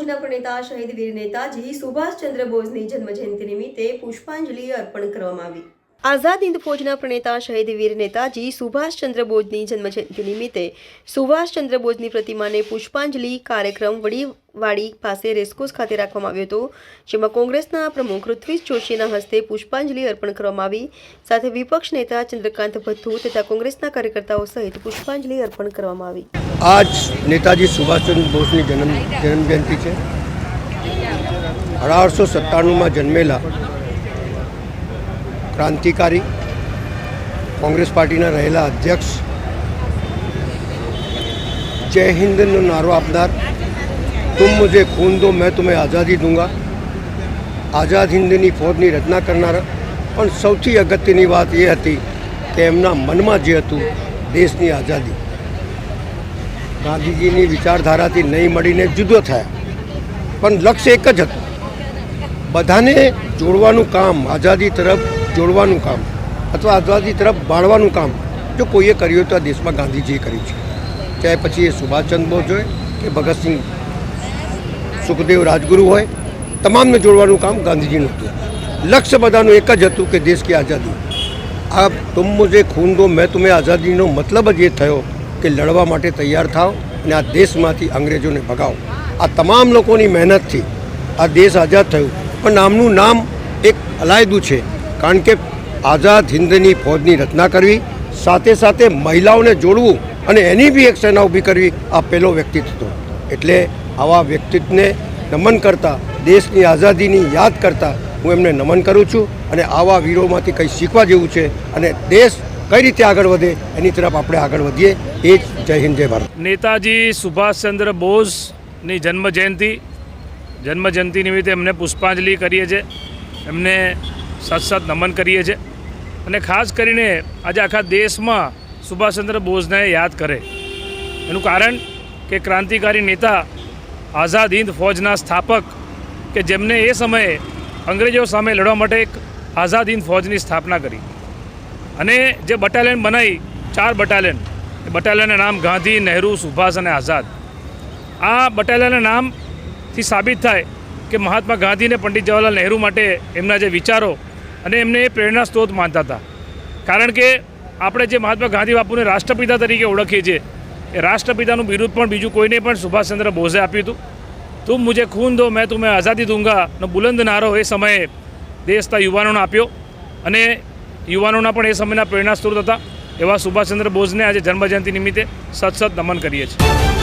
પ્રણેતા શહીદ વીર નેતાજી સુભાષચંદ્ર બોઝની જન્મજયંતિ નિમિત્તે પુષ્પાંજલિ અર્પણ કરવામાં આવી. આઝાદ હિંદ ફોજના પ્રણેતા શહીદ વીર નેતાજી સુભાષચંદ્ર બોઝની જન્મજયંતિ નિમિત્તે સુભાષચંદ્ર બોઝની પ્રતિમાને પુષ્પાંજલિ કાર્યક્રમ વડીવાડી પાસે રેસકોર્સ ખાતે રાખવામાં આવ્યો હતો, જેમાં કોંગ્રેસના પ્રમુખ ઋત્વિજ જોશીના હસ્તે પુષ્પાંજલિ અર્પણ કરવામાં આવી. સાથે વિપક્ષ નેતા ચંદ્રકાંત ભથ્થુ તથા કોંગ્રેસના કાર્યકર્તાઓ સહિત પુષ્પાંજલિ અર્પણ કરવામાં આવી. આજ નેતાજી સુભાષચંદ્ર બોઝની જન્મ જન્મજયંતિ છે. અઢારસો સત્તાણુંમાં જન્મેલા ક્રાંતિકારી કોંગ્રેસ પાર્ટીના રહેલા અધ્યક્ષ જય હિન્દનો નારો આપનાર तुम मुझे ખૂન દો મેં तुम्हें આઝાદી દૂંગા આઝાદ હિન્દની ફોજની રચના કરનારા પણ સૌથી અગત્યની વાત એ હતી કે એમના મનમાં જે હતું દેશની આઝાદી ગાંધીજીની વિચારધારાથી નહીં મળીને જુદો થયા પણ લક્ષ્ય એક જ હતું બધાને જોડવાનું કામ આઝાદી તરફ જોડવાનું કામ અથવા આઝાદી તરફ બાળવાનું કામ જો કોઈએ કર્યું તો આ દેશમાં ગાંધીજીએ કર્યું છે ચાહે પછી એ સુભાષચંદ્ર બોઝ હોય કે ભગતસિંહ સુખદેવ રાજગુરુ હોય, તમામને જોડવાનું કામ ગાંધીજીનું હતું. લક્ષ્ય બધાનું એક જ હતું કે દેશ કે આઝાદી. આ તુમ મુજે ખૂન દો મેં તુમે આઝાદીનો મતલબ જ એ થયો કે લડવા માટે તૈયાર થાવ અને આ દેશમાંથી અંગ્રેજોને ભગાવો. આ તમામ લોકોની મહેનતથી આ દેશ આઝાદ થયું. પણ આમનું નામ એક અલાયદું છે, કારણ કે આઝાદ હિન્દની ફોજની રચના કરવી, સાથે સાથે મહિલાઓને જોડવું અને એની બી એક સેના ઊભી કરવી આ પહેલો વ્યક્તિ હતો એટલે આવા વ્યક્તિત્વને નમન કરતા, દેશની આઝાદીની યાદ કરતા હું એમને નમન કરું છું અને આવા વીરોમાંથી કંઈ શીખવા જેવું છે અને દેશ કઈ રીતે આગળ વધે એની તરફ આપણે આગળ વધીએ. એ જ જય હિન્દ, જય ભારત. નેતાજી સુભાષચંદ્ર બોઝની જન્મ જન્મજયંતિ જન્મ જયંતિ નિમિત્તે એમને પુષ્પાંજલિ કરીએ છીએ. એમને સતસત સત નમન કરીએ છીએ. અને ખાસ કરીને આજે આખા દેશમાં સુભાષચંદ્ર બોઝને યાદ કરે. એનું કારણ કે ક્રાંતિકારી નેતા આઝાદ હિન્દ ફૌજના સ્થાપક કે જેમને એ સમયે અંગ્રેજો સામે લડવા માટે એક આઝાદ હિન્દ ફૌજની સ્થાપના કરી. અને જે બટાલિયન બનાવી ચાર બટાલિયન એ બટાલિયનના નામ ગાંધી, નહેરુ, સુભાષ અને આઝાદ. આ બટાલિયનના નામથી સાબિત થાય કે મહાત્મા ગાંધીને પંડિત જવાહરલાલ નહેરુ માટે એમના જે વિચારો અને એમને એ પ્રેરણા સ્ત્રોત માનતા હતા. કારણ કે આપણે જે મહાત્મા ગાંધી બાપુને રાષ્ટ્રપિતા તરીકે ઓળખીએ છીએ એ રાષ્ટ્રપિતાનું બિરુદ પણ બીજું કોઈને પણ સુભાષચંદ્ર બોઝે આપ્યું હતું. તું મુજે ખૂન દો, મેં તું મેં આઝાદી દૂંગાનો બુલંદ નારો એ સમયે દેશના યુવાનોને આપ્યો અને યુવાનોના પણ એ સમયના પ્રેરણા સ્ત્રોત હતા. એવા સુભાષચંદ્ર બોઝને આજે જન્મજયંતિ નિમિત્તે સત સત નમન કરીએ છીએ.